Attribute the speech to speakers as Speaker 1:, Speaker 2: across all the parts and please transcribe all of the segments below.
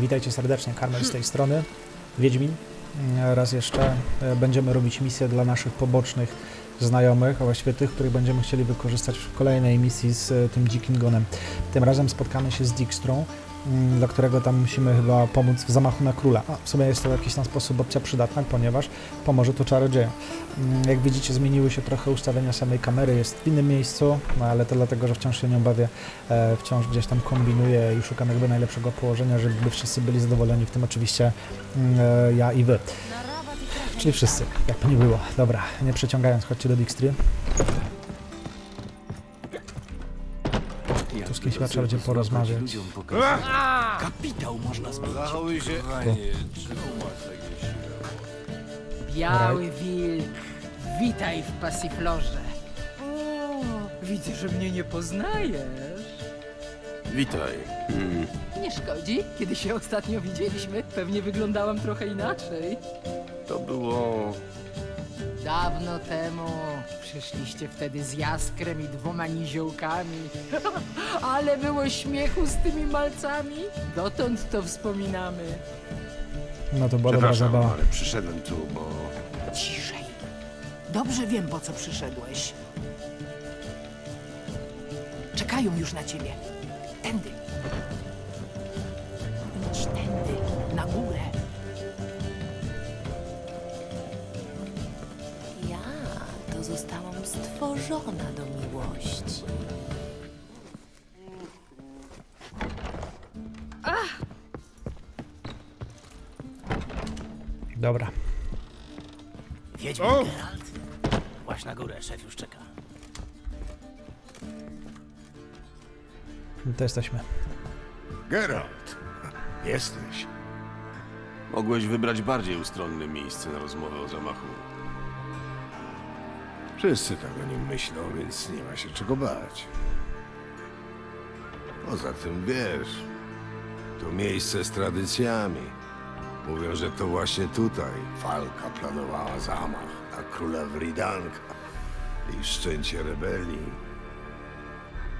Speaker 1: Witajcie serdecznie, Karmel z tej strony, Wiedźmin. Raz jeszcze e, będziemy robić misje dla naszych pobocznych znajomych, a właściwie tych, których będziemy chcieli wykorzystać w kolejnej misji z e, tym Dzikim Gonem. Tym razem spotkamy się z Dijkstrą, mm, dla którego tam musimy chyba pomóc w zamachu na króla. A w sumie jest to w jakiś tam sposób opcja przydatna, ponieważ pomoże to czarodziejom. Mm, Jak widzicie, zmieniły się trochę ustawienia samej kamery, jest w innym miejscu, no ale to dlatego, że wciąż się nią bawię, e, wciąż gdzieś tam kombinuję i szukam jakby najlepszego położenia, żeby wszyscy byli zadowoleni, w tym oczywiście mm, e, ja i wy. Czyli wszyscy, jakby nie było. Dobra, nie przeciągając, chodźcie do Dijkstry. Tu z kimś chyba trzeba będzie porozmawiać.
Speaker 2: Kapitał można zbudować.
Speaker 3: Zachowuj się.
Speaker 4: Biały wilk, witaj w pasiflorze. O, widzę, że mnie nie poznajesz.
Speaker 3: Witaj. Mm,
Speaker 4: Nie szkodzi, kiedy się ostatnio widzieliśmy, pewnie wyglądałam trochę inaczej.
Speaker 3: To było...
Speaker 4: Dawno temu przyszliście wtedy z jaskrem i dwoma niziołkami. Ale było śmiechu z tymi malcami. Dotąd to wspominamy.
Speaker 1: No to była dobra
Speaker 3: Przepraszam,
Speaker 1: zabawa.
Speaker 3: ale przyszedłem tu, bo...
Speaker 5: Ciszej. Dobrze wiem, po co przyszedłeś. Czekają już na ciebie. Tędy.
Speaker 6: Stworzona do miłości.
Speaker 1: Dobra.
Speaker 2: Wiedźmin Geralt. Właśnie na górę, szef już czeka.
Speaker 1: To jesteśmy.
Speaker 3: Geralt! Jesteś. Mogłeś wybrać bardziej ustronne miejsce na rozmowę o zamachu.
Speaker 7: Wszyscy tak o nim myślą, więc nie ma się czego bać. Poza tym wiesz, to miejsce z tradycjami. Mówią, że to właśnie tutaj Falka planowała zamach na króla Wridanka i wszczęcie rebelii.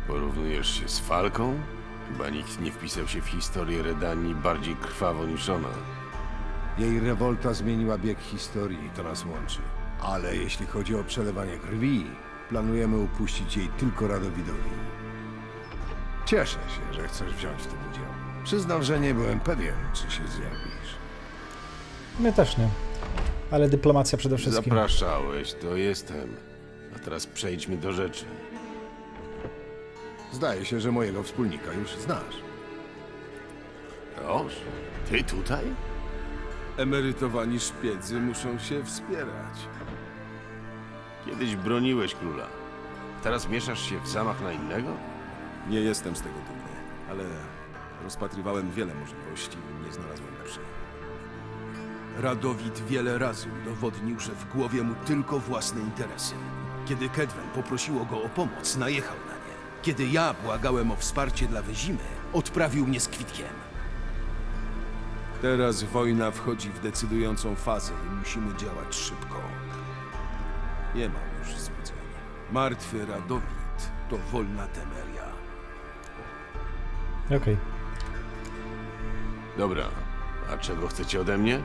Speaker 3: Porównujesz się z Falką? Chyba nikt nie wpisał się w historię Redanii bardziej krwawo niż ona.
Speaker 7: Jej rewolta zmieniła bieg historii i to nas łączy. Ale jeśli chodzi o przelewanie krwi, planujemy upuścić jej tylko Radowidowi. Cieszę się, że chcesz wziąć w tym udział. Przyznam, że nie byłem pewien, czy się zjawisz.
Speaker 1: My też nie. Ale dyplomacja przede wszystkim.
Speaker 3: Zapraszałeś, to jestem. A teraz przejdźmy do rzeczy.
Speaker 7: Zdaje się, że mojego wspólnika już znasz.
Speaker 3: Roż, ty tutaj?
Speaker 8: Emerytowani szpiedzy muszą się wspierać.
Speaker 3: Kiedyś broniłeś króla. Teraz mieszasz się w zamach na innego?
Speaker 8: Nie jestem z tego dumny, ale rozpatrywałem wiele możliwości i nie znalazłem lepszej. Radowid wiele razy udowodnił, że w głowie mu tylko własne interesy. Kiedy Kedwen poprosiło go o pomoc, najechał na nie. Kiedy ja błagałem o wsparcie dla Wyzimy, odprawił mnie z kwitkiem. Teraz wojna wchodzi w decydującą fazę i musimy działać szybko. Nie mam już złudzeń. Martwy Radowid to wolna Temeria.
Speaker 1: Okej.
Speaker 3: Dobra, a czego chcecie ode mnie?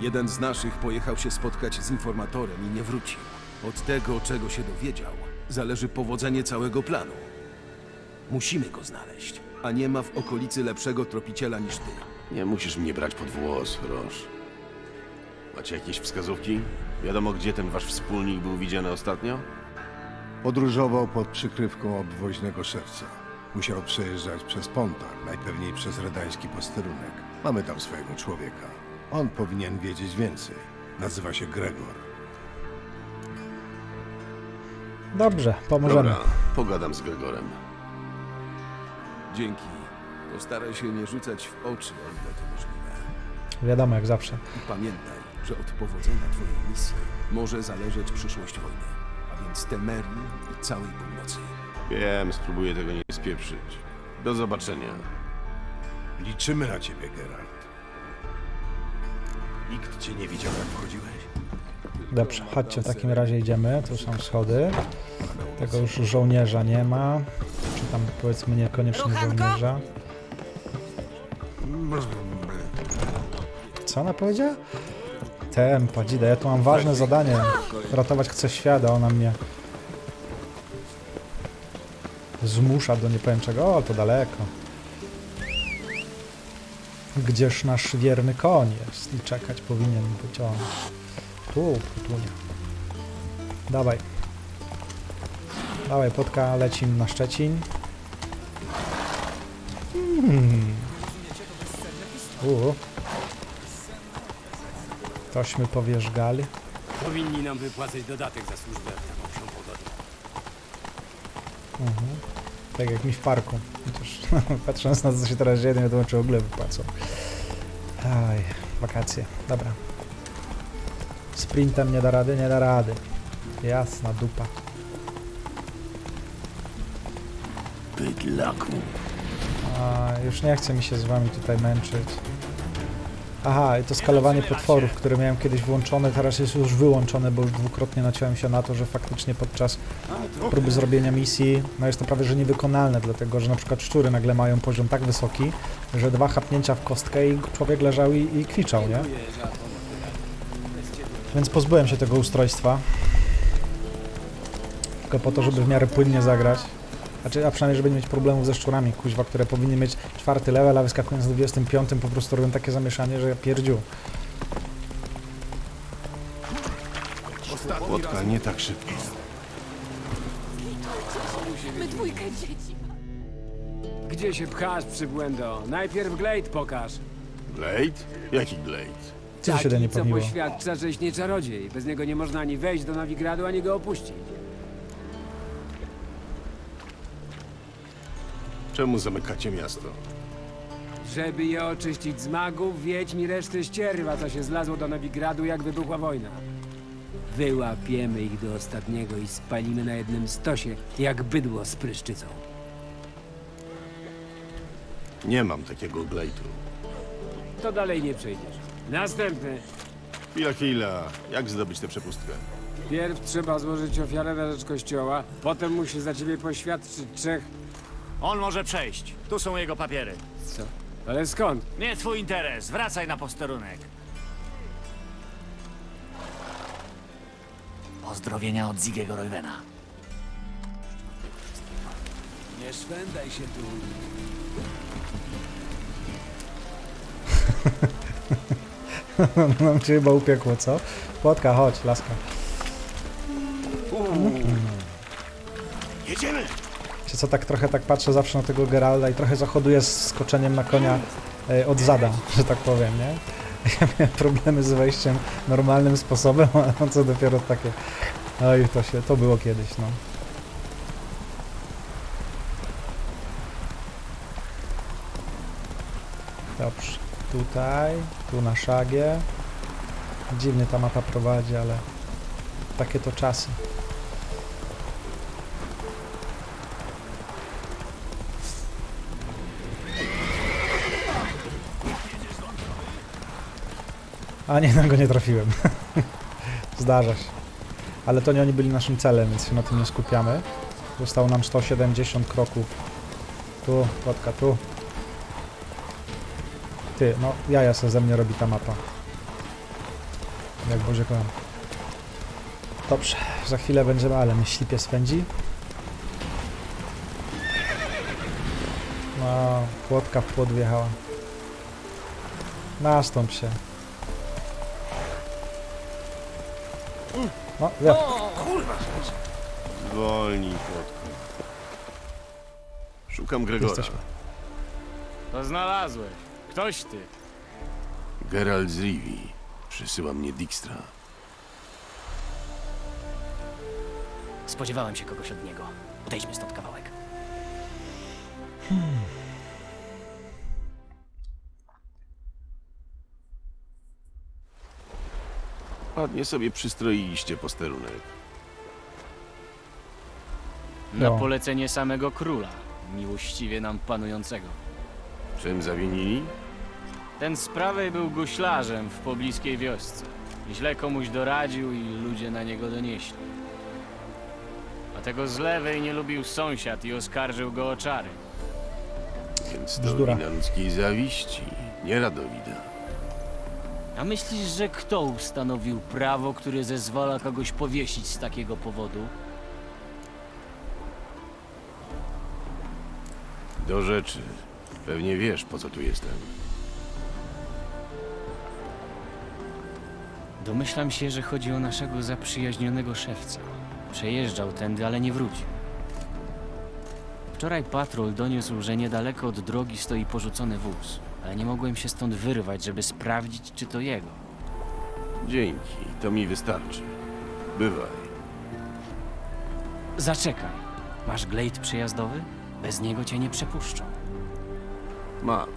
Speaker 8: Jeden z naszych pojechał się spotkać z informatorem i nie wrócił. Od tego, czego się dowiedział, zależy powodzenie całego planu. Musimy go znaleźć, a nie ma w okolicy lepszego tropiciela niż ty.
Speaker 3: Nie musisz mnie brać pod włos, Roż. Macie jakieś wskazówki? Wiadomo, gdzie ten wasz wspólnik był widziany ostatnio?
Speaker 7: Podróżował pod przykrywką obwoźnego szewca. Musiał przejeżdżać przez Pontar, najpewniej przez redański posterunek. Mamy tam swojego człowieka. On powinien wiedzieć więcej. Nazywa się Gregor.
Speaker 1: Dobrze, pomożemy.
Speaker 3: Dobra, pogadam z Gregorem.
Speaker 8: Dzięki. Postaraj się nie rzucać w oczy, o ile to możliwe.
Speaker 1: Wiadomo, jak zawsze.
Speaker 8: I pamiętaj, że od powodzenia twojej misji może zależeć przyszłość wojny, a więc Temerii i całej północy.
Speaker 3: Wiem, spróbuję tego nie spieprzyć. Do zobaczenia.
Speaker 7: Liczymy na ciebie, Geralt. Nikt cię nie widział, jak wchodziłeś.
Speaker 1: Dobrze, chodźcie, w takim razie idziemy. Tu są schody. Tego już żołnierza nie ma. Czy tam powiedzmy niekoniecznie żołnierza. Co ona powiedziała? Tempa, dzida, ja tu mam ważne zadanie. Ratować chcę świat, a ona mnie zmusza do nie powiem czego. O, to daleko. Gdzież nasz wierny koń jest? I czekać powinien być on. Tu, tu nie. Dawaj. Dawaj, potka, lecim na Szczecin. Hmm. Tośmy powierzgali.
Speaker 9: Powinni nam wypłacać dodatek za służbę w taką.
Speaker 1: Mhm. Tak jak mi w parku. Chociaż patrząc na to, co się teraz dzieje, to nie wiadomo, czy w ogóle wypłacą. Aj, wakacje. Dobra. Sprintem nie da rady? Nie da rady. Jasna dupa.
Speaker 3: Bydlaku.
Speaker 1: A, już nie chce mi się z wami tutaj męczyć. Aha, i to skalowanie potworów, które miałem kiedyś włączone, teraz jest już wyłączone, bo już dwukrotnie naciąłem się na to, że faktycznie podczas próby zrobienia misji, no jest to prawie że niewykonalne, dlatego że na przykład szczury nagle mają poziom tak wysoki, że dwa chapnięcia w kostkę i człowiek leżał i, i kwiczał, nie? Więc pozbyłem się tego ustrojstwa. Tylko po to, żeby w miarę płynnie zagrać. Znaczy, a przynajmniej, żeby nie mieć problemów ze szczurami, kuźwa, które powinny mieć czwarty level, a wyskakując na 25 po prostu robią takie zamieszanie, że ja pierdziu.
Speaker 3: Płotka nie tak szybko.
Speaker 6: My dwójkę dzieci.
Speaker 9: Gdzie się pchasz, przybłędo? Najpierw Glade pokaż.
Speaker 3: Blade? Jaki Blade?
Speaker 1: Co się da nie
Speaker 9: co
Speaker 1: pomniło?
Speaker 9: poświadcza, żeś nie czarodziej. Bez niego nie można ani wejść do Nowigradu, ani go opuścić.
Speaker 3: Czemu zamykacie miasto?
Speaker 9: Żeby je oczyścić z magów, wiedź mi resztę ścierwa, co się zlazło do Nowigradu, jak wybuchła wojna. Wyłapiemy ich do ostatniego i spalimy na jednym stosie, jak bydło z pryszczycą.
Speaker 3: Nie mam takiego Blade'u.
Speaker 9: To dalej nie przejdziesz. Następny.
Speaker 3: Chwila, chwila. Jak zdobyć tę przepustkę?
Speaker 9: Pierw trzeba złożyć ofiarę na rzecz kościoła, potem musi za ciebie poświadczyć trzech...
Speaker 2: On może przejść. Tu są jego papiery.
Speaker 9: Co? Ale skąd?
Speaker 2: Nie twój interes. Wracaj na posterunek. Pozdrowienia od Zigiego Roywena.
Speaker 9: Nie szwendaj się tu.
Speaker 1: Nam cię chyba upiekło, co? Płotka, chodź, laska.
Speaker 3: Jedziemy!
Speaker 1: Co, tak trochę tak patrzę zawsze na tego Geralda i trochę zachoduję z skoczeniem na konia e, od zada, że tak powiem, nie? Ja miałem problemy z wejściem normalnym sposobem, a co dopiero takie... Oj, to się, to było kiedyś, no. Dobrze, tutaj, tu na szagie. Dziwnie ta mapa prowadzi, ale takie to czasy. A nie, no go nie trafiłem. Zdarza się. Ale to nie oni byli naszym celem, więc się na tym nie skupiamy. Zostało nam 170 kroków. Tu, płotka, tu. Ty, no jaja se ze mnie robi ta mapa. Jak Boże kocham. Dobrze, za chwilę będziemy, ale mi ślipie spędzi. No, płotka w płot wjechała. Nastąp się. No, ja.
Speaker 3: Zwolnij, Płotku. Szukam Gregora.
Speaker 1: Jesteśmy.
Speaker 2: To znalazłeś. Ktoś ty.
Speaker 3: Geralt z Rivii. Przysyła mnie Dijkstra.
Speaker 2: Spodziewałem się kogoś od niego. Odejdźmy stąd kawałek.
Speaker 3: Ładnie sobie przystroiliście posterunek.
Speaker 2: Na
Speaker 1: No.
Speaker 2: polecenie samego króla, miłościwie nam panującego.
Speaker 3: Czym zawinili?
Speaker 2: Ten z prawej był guślarzem w pobliskiej wiosce. Źle komuś doradził i ludzie na niego donieśli. A tego z lewej nie lubił sąsiad i oskarżył go o czary.
Speaker 3: Więc to
Speaker 1: Bzdura.
Speaker 3: wina ludzkiej zawiści, nie Radowida.
Speaker 2: A myślisz, że kto ustanowił prawo, które zezwala kogoś powiesić z takiego powodu?
Speaker 3: Do rzeczy. Pewnie wiesz, po co tu jestem.
Speaker 2: Domyślam się, że chodzi o naszego zaprzyjaźnionego szewca. Przejeżdżał tędy, ale nie wrócił. Wczoraj patrol doniósł, że niedaleko od drogi stoi porzucony wóz, ale nie mogłem się stąd wyrwać, żeby sprawdzić, czy to jego.
Speaker 3: Dzięki, to mi wystarczy. Bywaj.
Speaker 2: Zaczekaj. Masz glejt przejazdowy? Bez niego cię nie przepuszczą.
Speaker 3: Mam.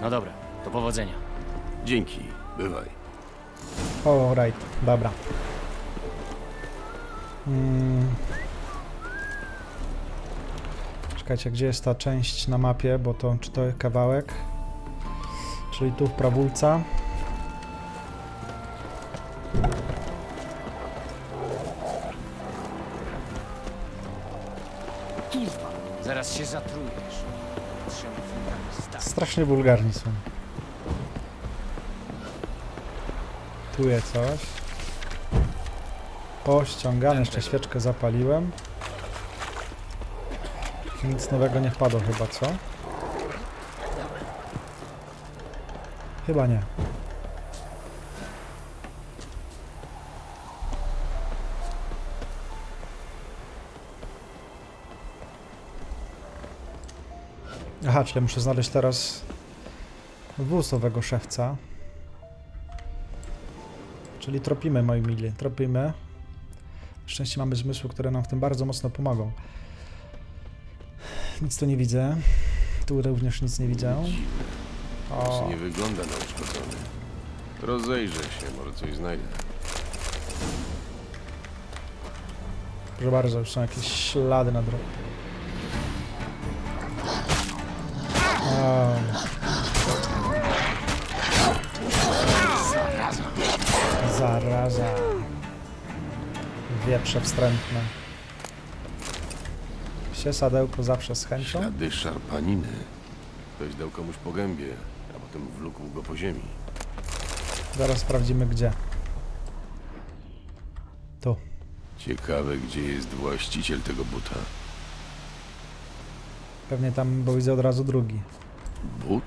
Speaker 2: No dobra, do powodzenia.
Speaker 3: Dzięki, bywaj.
Speaker 1: O, right, dobra. Mm. Czekajcie, gdzie jest ta część na mapie, bo to czy to kawałek? Czyli tu w prawulca.
Speaker 2: Zaraz się zatrujesz.
Speaker 1: Strasznie wulgarni są. Tu jest coś. O, ściągane, jeszcze świeczkę zapaliłem. Nic nowego nie wpadło chyba, co? Chyba nie. Aha, czyli muszę znaleźć teraz wóz owego szewca. Czyli tropimy, moi mili, tropimy. Na szczęście mamy zmysły, które nam w tym bardzo mocno pomogą. Nic tu nie widzę. Tu również nic nie widzę. O,
Speaker 3: Nie wygląda na uszkodzony. Rozejrzę się, może coś znajdę.
Speaker 1: proszę bardzo, już są jakieś ślady na drodze. O. Zaraza. Wieprze wstrętne. Psie sadełko zawsze z chęcią.
Speaker 3: Ślady szarpaniny. Ktoś dał komuś po gębie, a potem wlókł go po ziemi.
Speaker 1: Zaraz sprawdzimy gdzie. Tu.
Speaker 3: Ciekawe, gdzie jest właściciel tego buta.
Speaker 1: Pewnie tam, bo widzę od razu drugi.
Speaker 3: But?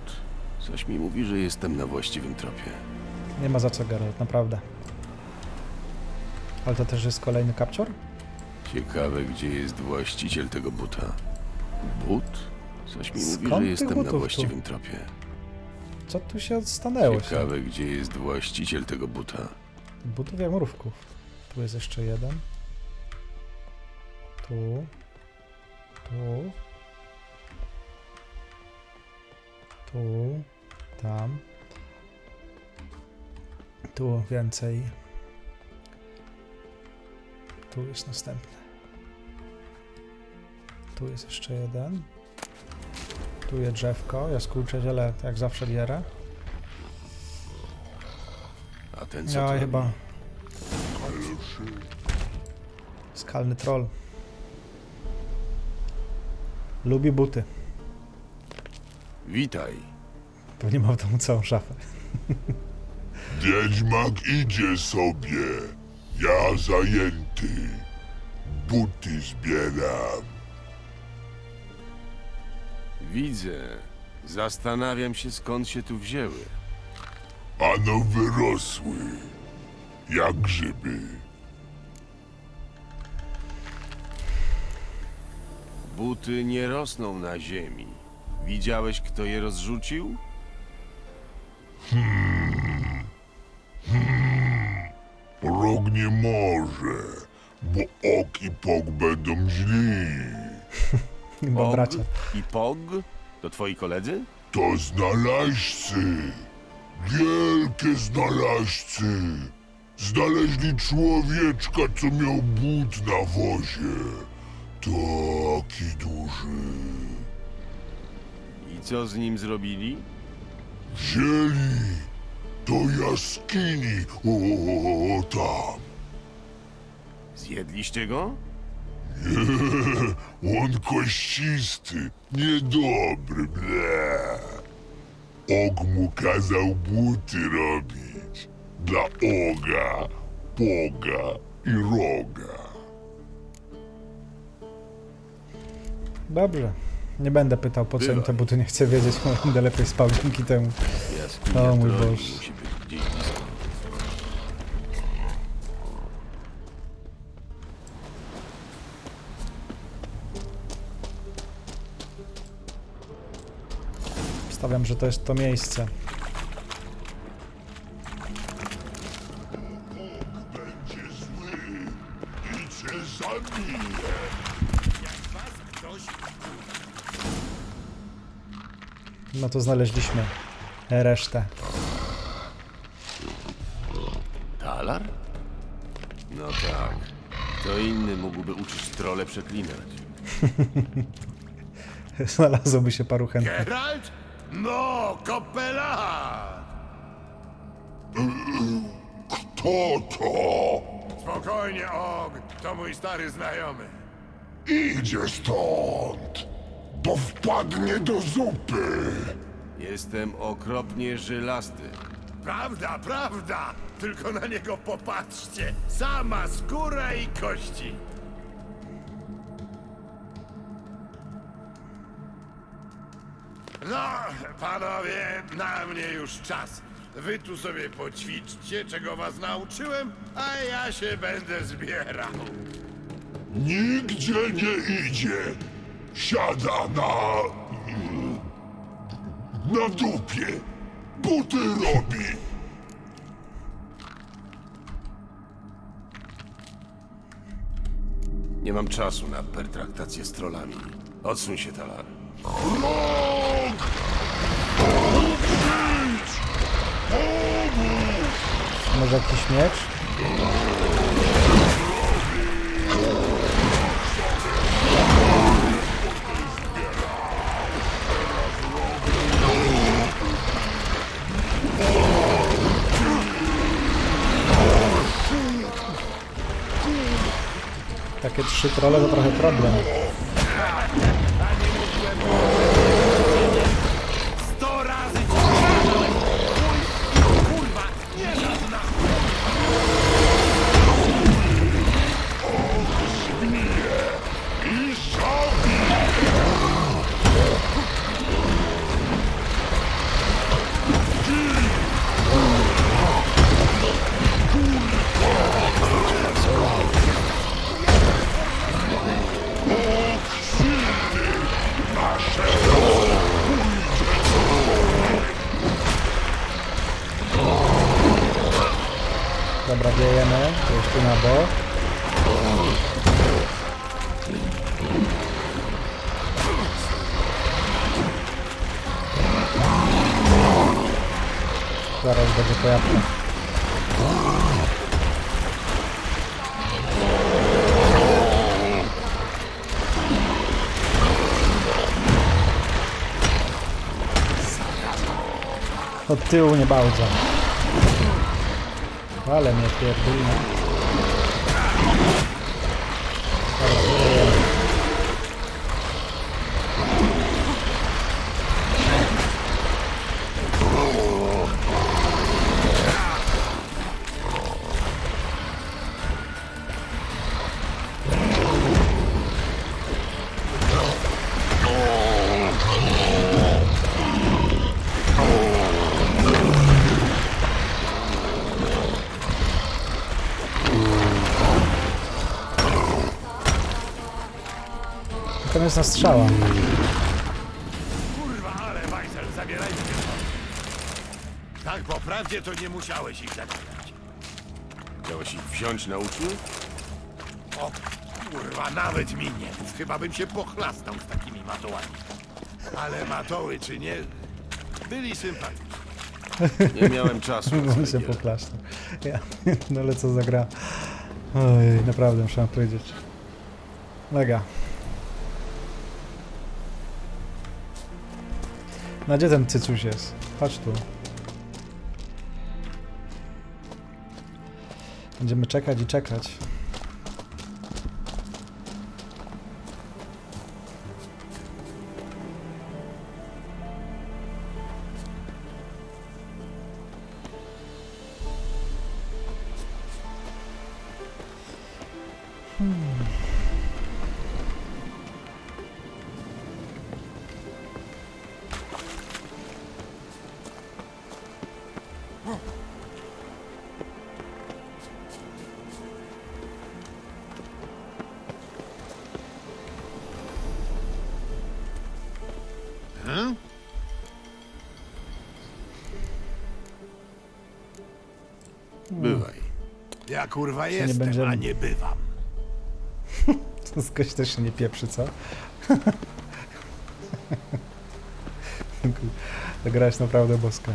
Speaker 3: Coś mi mówi, że jestem na właściwym tropie.
Speaker 1: Nie ma za co, Geralt, naprawdę. Ale to też jest kolejny kapcior?
Speaker 3: Ciekawe, gdzie jest właściciel tego buta. But? Coś mi mówi,
Speaker 1: Skąd
Speaker 3: że
Speaker 1: tych
Speaker 3: jestem na
Speaker 1: tu?
Speaker 3: właściwym tropie.
Speaker 1: Co tu się stanęło? Się?
Speaker 3: Ciekawe, gdzie jest właściciel tego buta.
Speaker 1: Butów jak mrówków. Tu jest jeszcze jeden. Tu. Tu. Tu. Tam. Tu więcej. Tu jest następny. Tu jest jeszcze jeden. Tu jest drzewko. Jaskółcze ziele, jak zawsze bierę.
Speaker 3: A ten co
Speaker 1: Ja chyba. Skalny troll. Lubi buty.
Speaker 3: Witaj.
Speaker 1: Pewnie ma w domu całą szafę.
Speaker 10: Wiedźmak idzie sobie. Ja zajęty. Buty zbieram.
Speaker 3: Widzę. Zastanawiam się, skąd się tu wzięły.
Speaker 10: Ano wyrosły. Jak grzyby.
Speaker 3: Buty nie rosną na ziemi. Widziałeś, kto je rozrzucił?
Speaker 10: Rok nie może, bo ok i pok będą źli.
Speaker 1: Chyba bracia.
Speaker 3: i Pog? To twoi koledzy?
Speaker 10: To znalazcy. Wielkie znalazcy. Znaleźli człowieczka, co miał but na wozie. Taki duży.
Speaker 3: I co z nim zrobili?
Speaker 10: Wzięli do jaskini, o, tam.
Speaker 3: Zjedliście go?
Speaker 10: On kościsty, niedobry, ble. Og mu kazał buty robić. Dla Oga, Boga i Roga.
Speaker 1: Dobrze. Nie będę pytał, po co im te buty, nie chcę wiedzieć, bo będę lepiej spał dzięki temu.
Speaker 3: Jaskinia
Speaker 1: O mój Boże. Stawiam, że to jest to miejsce.
Speaker 10: Będzie zły i cię zabije.
Speaker 1: No to znaleźliśmy resztę.
Speaker 3: Talar? No tak. Kto inny mógłby uczyć trole przeklinać?
Speaker 1: Znalazłoby się paru chętnych.
Speaker 11: Geralt? No, kopela!
Speaker 10: Kto to?
Speaker 11: Spokojnie, Og, to mój stary znajomy.
Speaker 10: Idzie stąd, bo wpadnie do zupy.
Speaker 3: Jestem okropnie żylasty.
Speaker 11: Prawda, prawda! Tylko na niego popatrzcie! Sama skóra i kości! No, panowie, na mnie już czas. Wy tu sobie poćwiczcie, czego was nauczyłem, a ja się będę zbierał.
Speaker 10: Nigdzie nie idzie. Siada na... na dupie. Buty robi.
Speaker 3: Nie mam czasu na pertraktację z trollami. Odsuń się, Talar.
Speaker 10: Rok! Uczyć! Pomóż!
Speaker 1: Może jakiś miecz? Takie trzy trole to trochę problem. Dobra, wiejemy. Tu na bok. Zaraz będzie pojawka. Od tyłu nie bardzo. Ale mnie pierdolimy. Jest na strzała.
Speaker 11: Kurwa, ale Weissel, zabierajcie stąd. Tak, po prawdzie to nie musiałeś ich zabierać.
Speaker 3: Chciałeś ich wziąć na uczniów?
Speaker 11: O, kurwa, nawet mi nie mów. Chyba bym się pochlastał z takimi matołami. Ale matoły czy nie, byli sympatyczni.
Speaker 3: Nie miałem czasu.
Speaker 1: On się poklaształ. Ja, no ale co za gra. Oj, naprawdę muszę powiedzieć. Mega. No gdzie ten cycuś jest? Chodź tu. Będziemy czekać i czekać.
Speaker 3: Bywaj.
Speaker 11: Ja kurwa
Speaker 1: nie
Speaker 11: jestem,
Speaker 1: będziemy-
Speaker 11: a nie bywam.
Speaker 1: Skoś też się nie pieprzy, co? Ta gra jest naprawdę boska.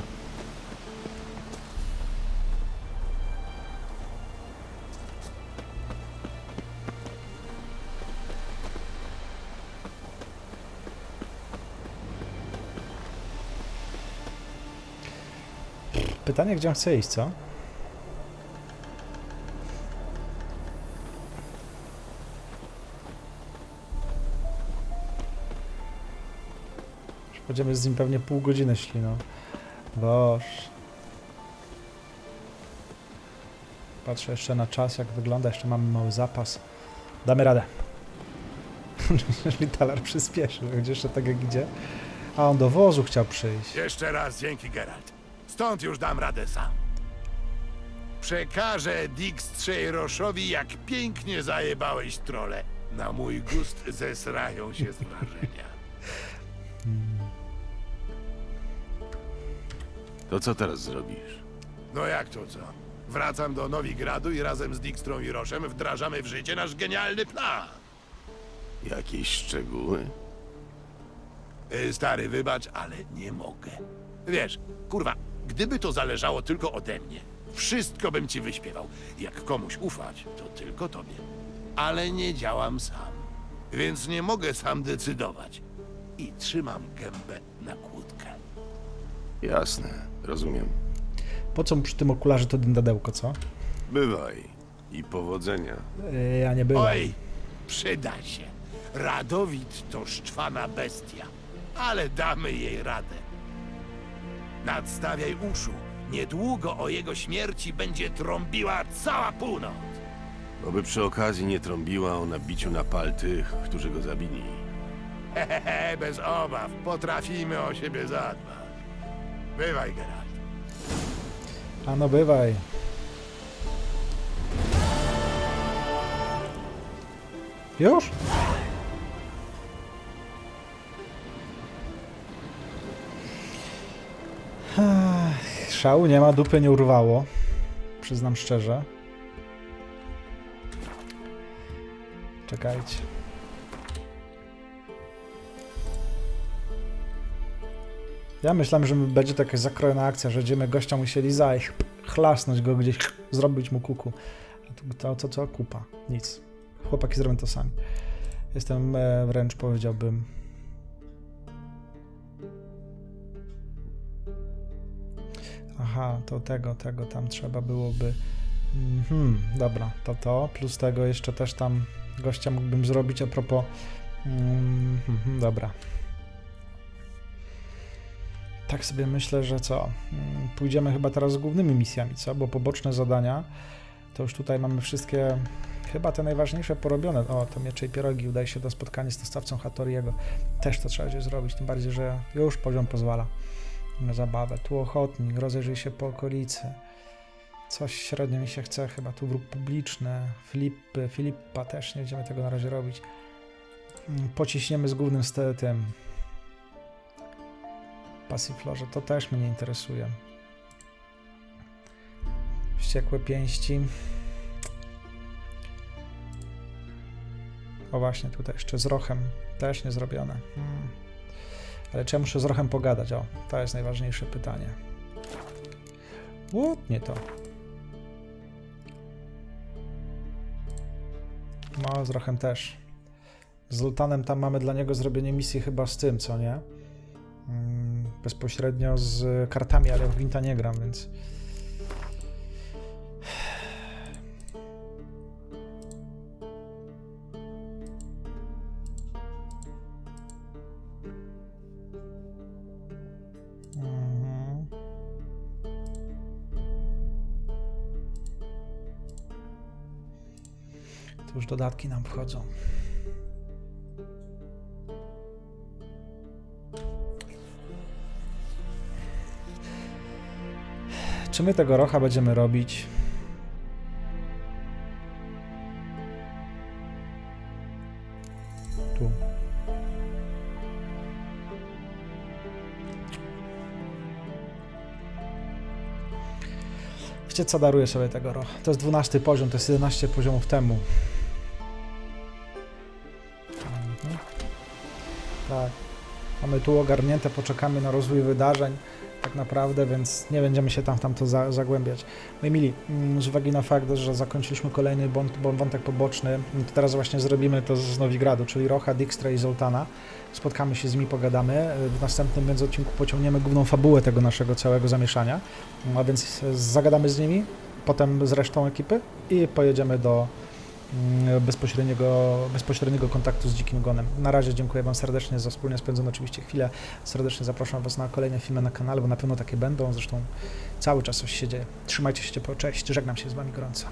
Speaker 1: Pytanie, gdzie on chce iść, co? Będziemy z nim pewnie pół godziny szli, no. Boż. Patrzę jeszcze na czas, jak wygląda. Jeszcze mamy mały zapas. Damy radę. Już mi talar przyspieszył. Będzie jeszcze tak jak idzie. A on do wozu chciał przyjść.
Speaker 11: Jeszcze raz dzięki, Geralt. Stąd już dam radę sam. Przekażę Dijkstrze Roszowi, jak pięknie zajebałeś trole. Na mój gust zesrają się z wrażenia.
Speaker 3: To co teraz zrobisz?
Speaker 11: No jak to co? Wracam do Nowigradu i razem z Dijkstrą i Roszem wdrażamy w życie nasz genialny plan.
Speaker 3: Jakieś szczegóły?
Speaker 11: Y, Stary, wybacz, ale nie mogę. Wiesz, kurwa, gdyby to zależało tylko ode mnie, wszystko bym ci wyśpiewał. Jak komuś ufać, to tylko tobie. Ale nie działam sam, więc nie mogę sam decydować. I trzymam gębę na kłódkę.
Speaker 3: Jasne, rozumiem.
Speaker 1: Po co mu przy tym okularze to dyndadełko, co?
Speaker 3: Bywaj. I powodzenia.
Speaker 1: Yy, ja nie byłem.
Speaker 11: Oj, przyda się. Radowid to szczwana bestia, ale damy jej radę. Nadstawiaj uszu. Niedługo o jego śmierci będzie trąbiła cała północ.
Speaker 3: Oby przy okazji nie trąbiła o nabiciu na pal tych, którzy go zabili.
Speaker 11: Hehehe, bez obaw. Potrafimy o siebie zadbać. Bywaj, Geralt.
Speaker 1: A no bywaj. Już? Ech, Szału nie ma, dupy nie urwało. Przyznam szczerze. Czekajcie. Ja myślałem, że będzie taka zakrojona akcja, że będziemy gościa musieli zajść, chlasnąć go gdzieś, zrobić mu kuku. To, to co? Kupa. Nic. Chłopaki zrobią to sami. Jestem e, wręcz powiedziałbym. Aha, to tego, tego tam trzeba byłoby. Mhm, dobra, to to. Plus tego jeszcze też tam gościa mógłbym zrobić a propos. Mm, mhm, dobra. Tak sobie myślę, że co? Mm, Pójdziemy chyba teraz z głównymi misjami, co? Bo poboczne zadania to już tutaj mamy wszystkie, chyba te najważniejsze porobione. O, to miecze i pierogi, udaje się do spotkania z dostawcą Hattoriego. Też to trzeba gdzieś zrobić, tym bardziej, że już poziom pozwala na zabawę. Tu ochotnik, rozejrzyj się po okolicy. Coś średnio mi się chce, chyba tu wróg publiczny. Filip, Filipa też nie będziemy tego na razie robić. Mm, Pociśniemy z głównym tym Passiflorze, to też mnie interesuje. Wściekłe pięści. O właśnie, tutaj jeszcze z Rochem. Też nie zrobione. Hmm. Ale czy ja muszę z Rochem pogadać? O, to jest najważniejsze pytanie. What? Nie to. No, z Rochem też. Z Lutanem tam mamy dla niego zrobienie misji chyba z tym, co nie? Mm, bezpośrednio z kartami, ale w Gwinta nie gram, więc... Mhm. Tu już dodatki nam wchodzą. Czy my tego rocha będziemy robić? Tu. Wiecie co, daruję sobie tego rocha. To jest 12 poziom, to jest 11 poziomów temu. Mhm. Tak. Mamy tu ogarnięte, poczekamy na rozwój wydarzeń tak naprawdę, więc nie będziemy się tam w tamto za, zagłębiać. Moi mili, mm, z uwagi na fakt, że zakończyliśmy kolejny bąt, wątek poboczny, to teraz właśnie zrobimy to z Nowigradu, czyli Rocha, Dijkstra i Zoltana. Spotkamy się z nimi, pogadamy. W następnym więc odcinku pociągniemy główną fabułę tego naszego całego zamieszania, a więc zagadamy z nimi, potem z resztą ekipy i pojedziemy do bezpośredniego, bezpośredniego kontaktu z Dzikim Gonem. Na razie dziękuję Wam serdecznie za wspólnie spędzone oczywiście chwilę. Serdecznie zapraszam Was na kolejne filmy na kanale, bo na pewno takie będą. Zresztą cały czas coś się dzieje. Trzymajcie się ciepło, cześć, żegnam się z Wami gorąco.